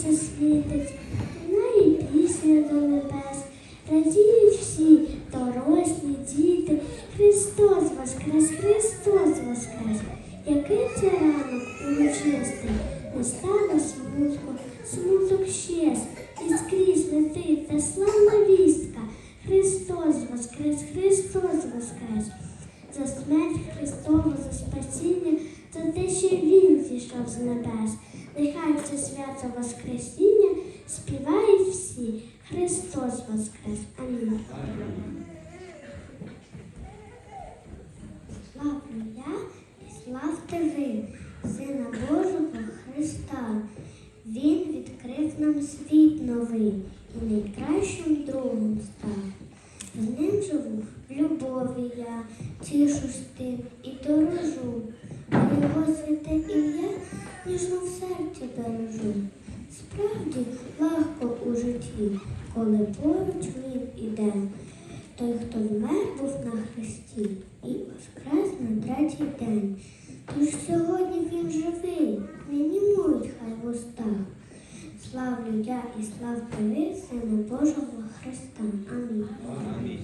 сонце світить, лунає пісня до небес, радіють всі, дорослі, діти. Христос воскрес, Христос воскрес, який це ранок урочистий, не стало смутку, смуток щез, і скрізь летить та славна вістка. Христос воскрес, Христос воскрес, за смерть Христову, за спасіння, за те, що Він зійшов з небес. Нехай свято Воскресіння співають всі. Христос воскрес. Амінь. Славлю я і славте ви, Сина Божого Христа. Він відкрив нам світ новий і найкращим другом став. З ним живу в любові я, тішусь тим і дорожу, бережу. Справді легко у житті, коли поруч він іде. Той, хто вмер був на хресті і воскрес на третій день. Тож сьогодні він живий, не німують хай в устах. Славлю я і славте ви, Сина Божого Христа. Амінь.